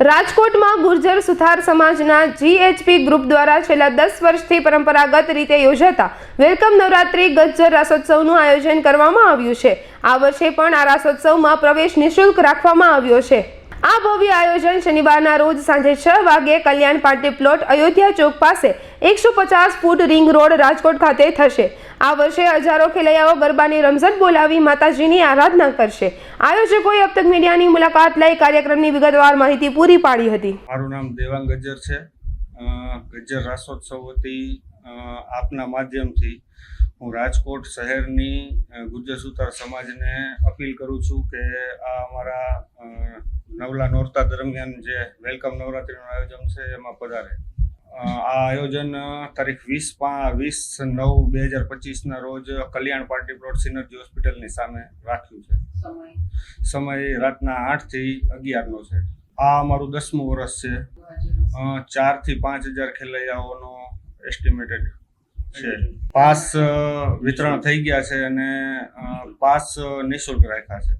રાજકોટમાં ગુર્જર સુથાર સમાજના જીએચપી ગ્રુપ દ્વારા છેલ્લા દસ વર્ષથી પરંપરાગત રીતે યોજાતા વેલકમ નવરાત્રિ ગજ્જર રાસોત્સવનું આયોજન કરવામાં આવ્યું છે. આ વર્ષે પણ આ રાસોત્સવમાં પ્રવેશ નિઃશુલ્ક રાખવામાં આવ્યો છે. આ ભવ્ય આયોજન શનિવારના રોજ સાંજે છ વાગે કલ્યાણ પાર્ટી પ્લોટ અયોધ્યા ચોક પાસે એકસો પચાસ ફૂટ રિંગ રોડ રાજકોટ ખાતે થશે. આ વર્ષે હજારો ખેલૈયાઓ ગરબાની રમઝટ બોલાવી માતાજીની આરાધના કરશે. આયોજકોએ અબ તક મીડિયાની મુલાકાત લઈ કાર્યક્રમની વિગતવાર માહિતી પૂરી પાડી હતી. મારું નામ દેવાંગ ગજ્જર છે. ગજ્જર રાસોત્સવ વતી આપના માધ્યમથી હું રાજકોટ શહેરની ગુર્જર સુતાર સમાજને અપીલ કરું છું કે આ અમારા નવલા નોરતા દરમિયાન જે વેલકમ નવરાત્રિનું આયોજન છે એમાં પધારે. આ આયોજન તારીખ વીસ વીસ નવ બે હજાર પચીસના રોજ કલ્યાણ પાર્ટી પ્લોટ સિનર્જી હોસ્પિટલની સામે રાખ્યું છે. સમય? રાતના આઠથી અગિયારનો છે. આ અમારું દસમું વર્ષ છે. ચારથી પાંચ હજાર ખેલૈયાઓનો એસ્ટિમેટેડ છે. પાસ વિતરણ થઈ ગયા છે અને પાસ નિઃશુલ્ક રાખ્યા છે.